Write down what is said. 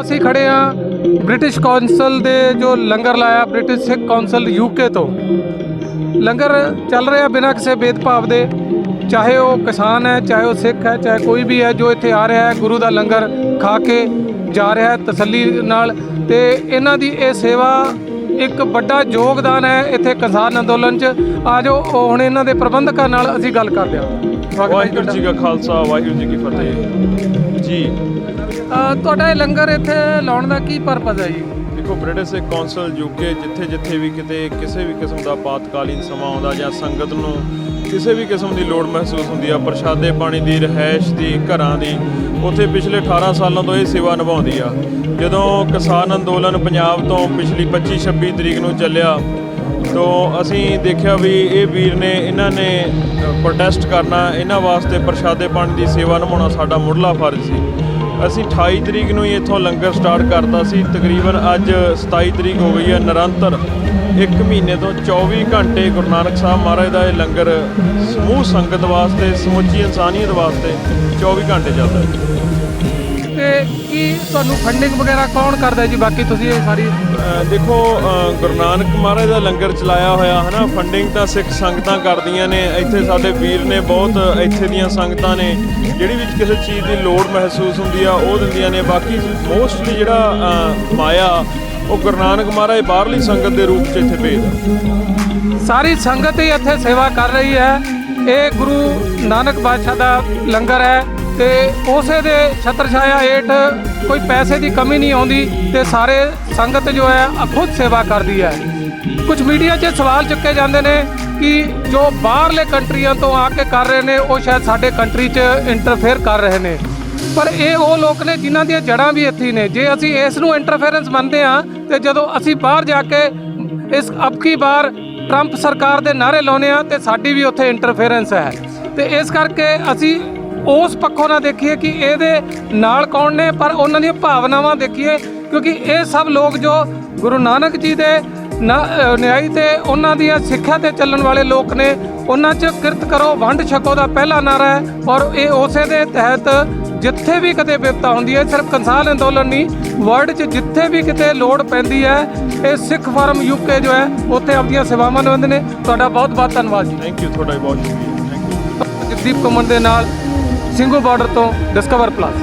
ਅਸੀਂ ਖੜੇ ਆ ਬ੍ਰਿਟਿਸ਼ ਕੌਂਸਲ ਦੇ ਜੋ ਲੰਗਰ ਲਾਇਆ ਬ੍ਰਿਟਿਸ਼ ਸਿੱਖ ਕੌਂਸਲ ਯੂਕੇ ਤੋਂ। ਲੰਗਰ ਚੱਲ ਰਿਹਾ ਬਿਨਾਂ ਕਿਸੇ ਭੇਦਭਾਵ ਦੇ। ਚਾਹੇ ਉਹ ਕਿਸਾਨ ਹੈ ਚਾਹੇ ਉਹ ਸਿੱਖ ਹੈ ਚਾਹੇ ਕੋਈ ਵੀ ਹੈ ਜੋ ਇੱਥੇ ਆ ਰਿਹਾ ਹੈ ਗੁਰੂ ਦਾ ਲੰਗਰ ਖਾ ਕੇ ਜਾ ਰਿਹਾ ਹੈ ਤਸੱਲੀ ਨਾਲ। ਤੇ ਇਹਨਾਂ ਦੀ ਇਹ ਸੇਵਾ ਇੱਕ ਵੱਡਾ ਯੋਗਦਾਨ ਹੈ ਇੱਥੇ ਕਿਸਾਨ ਅੰਦੋਲਨ 'ਚ। ਆ ਜੋ ਹੁਣ ਇਹਨਾਂ ਦੇ ਪ੍ਰਬੰਧਕਾਂ ਨਾਲ ਅਸੀਂ ਗੱਲ ਕਰਦੇ ਹੈ। ਵਾਹਿਗੁਰੂ ਜੀ ਕਾ ਖਾਲਸਾ ਵਾਹਿਗੁਰੂ ਜੀ ਕੀ ਫਤਿਹ। ਜੀ। ਤੁਹਾਡਾ ਇਹ ਲੰਗਰ ਇੱਥੇ ਲਾਉਣ ਦਾ ਕੀ ਪਰਪਸ ਹੈ ਜੀ? ਦੇਖੋ ਬ੍ਰਿਟਿਸ਼ ਕੌਂਸਲ ਯੂਕੇ ਜਿੱਥੇ ਜਿੱਥੇ ਵੀ ਕਿਤੇ ਕਿਸੇ ਵੀ ਕਿਸਮ ਦਾ ਪਾਤਕਾਲੀਨ ਸਮਾਂ ਆਉਂਦਾ ਜਾਂ ਸੰਗਤ ਨੂੰ ਕਿਸੇ ਵੀ ਕਿਸਮ ਦੀ ਲੋੜ ਮਹਿਸੂਸ ਹੁੰਦੀ ਆ, ਪ੍ਰਸ਼ਾਦੇ ਪਾਣੀ ਦੀ ਰਹਿائش ਦੀ, ਘਰਾਂ ਦੀ, ਉੱਥੇ ਪਿਛਲੇ 18 ਸਾਲਾਂ ਤੋਂ ਇਹ ਸੇਵਾ ਨਿਭਾਉਂਦੀ ਆ। ਜਦੋਂ ਕਿਸਾਨ ਅੰਦੋਲਨ ਪੰਜਾਬ ਤੋਂ ਪਿਛਲੀ 25 26 ਤਰੀਕ ਨੂੰ ਚੱਲਿਆ, ਤੋਂ ਅਸੀਂ ਦੇਖਿਆ ਵੀ ਇਹ ਵੀਰ ਨੇ, ਇਹਨਾਂ ਨੇ ਪ੍ਰੋਟੈਸਟ ਕਰਨਾ, ਇਹਨਾਂ ਵਾਸਤੇ ਪ੍ਰਸ਼ਾਦੇ ਪਾਣੀ ਦੀ ਸੇਵਾ ਨਿਭਾਉਣਾ ਸਾਡਾ ਮੁੱਢਲਾ ਫਰਜ਼ ਸੀ। ਅਸੀਂ 28 ਤਰੀਕ ਨੂੰ ਹੀ ਇੱਥੋਂ ਲੰਗਰ ਸਟਾਰਟ ਕਰਤਾ ਸੀ, ਤਕਰੀਬਨ ਅੱਜ 27 ਤਰੀਕ ਹੋ ਗਈ ਹੈ ਨਿਰੰਤਰ ਇੱਕ ਮਹੀਨੇ ਤੋਂ 24 ਘੰਟੇ ਗੁਰੂ ਨਾਨਕ ਸਾਹਿਬ ਮਹਾਰਾਜ ਦਾ ਇਹ ਲੰਗਰ ਸਮੂਹ ਸੰਗਤ ਵਾਸਤੇ ਸਮੁੱਚੀ ਇਨਸਾਨੀਅਤ ਵਾਸਤੇ 24 ਘੰਟੇ ਚੱਲਦਾ ਹੈ। ਤੇ ਕੀ ਤੁਹਾਨੂੰ ਫੰਡਿੰਗ ਵਗੈਰਾ ਕੌਣ ਕਰਦਾ ਜੀ? ਬਾਕੀ ਤੁਸੀਂ ਇਹ ਸਾਰੀ ਦੇਖੋ ਗੁਰੂ ਨਾਨਕ ਮਹਾਰਾਜ ਦਾ ਲੰਗਰ ਚਲਾਇਆ ਹੋਇਆ ਹਨਾ? ਫੰਡਿੰਗ ਤਾਂ ਸਿੱਖ ਸੰਗਤਾਂ ਕਰਦੀਆਂ ਨੇ। ਇੱਥੇ ਸਾਡੇ ਵੀਰ ਨੇ ਬਹੁਤ ਇੱਥੇ ਦੀਆਂ ਸੰਗਤਾਂ ਨੇ। ਜਿਹੜੀ ਵੀ ਕਿਸੇ ਚੀਜ਼ ਦੀ ਲੋੜ ਮਹਿਸੂਸ ਹੁੰਦੀ ਆ ਉਹ ਦਿੰਦੀਆਂ ਨੇ। ਬਾਕੀ ਮੋਸਟਲੀ ਜਿਹੜਾ ਮਾਇਆ ਉਹ ਗੁਰੂ ਨਾਨਕ ਮਹਾਰਾਜ ਬਾਹਰਲੀ ਸੰਗਤ ਦੇ ਰੂਪ 'ਚ ਇੱਥੇ ਭੇਜਦਾ। ਸਾਰੀ ਸੰਗਤ ਹੀ ਇੱਥੇ ਸੇਵਾ ਕਰ ਰਹੀ ਹੈ। ਇਹ ਗੁਰੂ ਨਾਨਕ ਬਾਦਸ਼ਾਹ ਦਾ ਲੰਗਰ ਹੈ ਤੇ ਉਸੇ ਦੇ ਛਤਰ ਛਾਇਆ ਹੇਠ ਕੋਈ ਪੈਸੇ ਦੀ ਕਮੀ ਨਹੀਂ ਆਉਂਦੀ ਤੇ ਸਾਰੇ ਸੰਗਤ ਜੋ ਹੈ ਆ ਖੁਦ ਸੇਵਾ ਕਰਦੀ ਹੈ। ਕੁਝ ਮੀਡੀਆ 'ਚ ਸਵਾਲ ਚੁੱਕੇ ਜਾਂਦੇ ਨੇ ਕਿ ਜੋ ਬਾਹਰਲੇ ਕੰਟਰੀਆਂ ਤੋਂ ਆ ਕੇ ਕਰ ਰਹੇ ਨੇ, ਉਹ ਸ਼ਾਇਦ ਸਾਡੇ ਕੰਟਰੀ 'ਚ ਇੰਟਰਫੇਅਰ ਕਰ ਰਹੇ ਨੇ। ਪਰ ਇਹ ਉਹ ਲੋਕ ਨੇ ਜਿਨ੍ਹਾਂ ਦੀਆਂ ਜੜ੍ਹਾਂ ਵੀ ਇੱਥੇ ਨੇ। ਜੇ ਅਸੀਂ ਇਸ ਨੂੰ ਇੰਟਰਫੇਰੈਂਸ ਮੰਨਦੇ ਹਾਂ, ਤੇ ਜਦੋਂ ਅਸੀਂ ਬਾਹਰ ਜਾ ਕੇ ਇਸ ਅਬਕੀ ਵਾਰ ਟਰੰਪ ਸਰਕਾਰ ਦੇ ਨਾਰੇ ਲਾਉਨੇ ਆ ਤੇ ਸਾਡੀ ਵੀ ਉੱਥੇ ਇੰਟਰਫੇਰੈਂਸ ਹੈ। ਤੇ ਇਸ ਕਰਕੇ ਅਸੀਂ ਉਸ ਪੱਖੋਂ ਨਾ ਦੇਖੀਏ ਕਿ ਇਹਦੇ ਨਾਲ ਕੌਣ ਨੇ, ਪਰ ਉਹਨਾਂ ਦੀਆਂ ਭਾਵਨਾਵਾਂ ਦੇਖੀਏ, ਕਿਉਂਕਿ ਇਹ ਸਭ ਲੋਕ ਜੋ ਗੁਰੂ ਨਾਨਕ ਜੀ ਦੇ ਨਾ- ਨਿਆਈ ਤੇ ਉਹਨਾਂ ਦੀਆਂ ਸਿੱਖਿਆ ਤੇ ਚੱਲਣ ਵਾਲੇ ਲੋਕ ਨੇ, ਉਹਨਾਂ 'ਚ ਕਿਰਤ ਕਰੋ, ਵੰਡ ਛਕੋ ਦਾ ਪਹਿਲਾ ਨਾਰਾ ਹੈ। ਔਰ ਇਹ ਉਸੇ ਦੇ ਤਹਿਤ ਜਿੱਥੇ ਵੀ ਕਿਤੇ ਵਿਪਤਾ ਹੁੰਦੀ ਹੈ ਸਿਰਫ ਕਿਸਾਨ ਅੰਦੋਲਨ ਨਹੀਂ ਵਰਲਡ 'ਚ ਜਿੱਥੇ ਵੀ ਕਿਤੇ ਲੋੜ ਪੈਂਦੀ ਹੈ ਇਹ ਸਿੱਖ ਫਾਰਮ ਯੂਕੇ ਜੋ ਹੈ ਉੱਥੇ ਆਪਣੀਆਂ ਸੇਵਾਵਾਂ ਨਿਭਾਉਂਦੇ ਨੇ। ਤੁਹਾਡਾ ਬਹੁਤ ਬਹੁਤ ਧੰਨਵਾਦ ਜੀ। ਥੈਂਕ ਯੂ ਤੁਹਾਡਾ ਬਹੁਤ ਸ਼ੁਕਰੀਆ। ਥੈਂਕ ਯੂ ਜਗਦੀਪ ਕਮਨ ਦੇ ਨਾਲ ਸਿੰਘੂ ਬਾਰਡਰ ਤੋਂ ਡਿਸਕਵਰ ਪਲੱਸ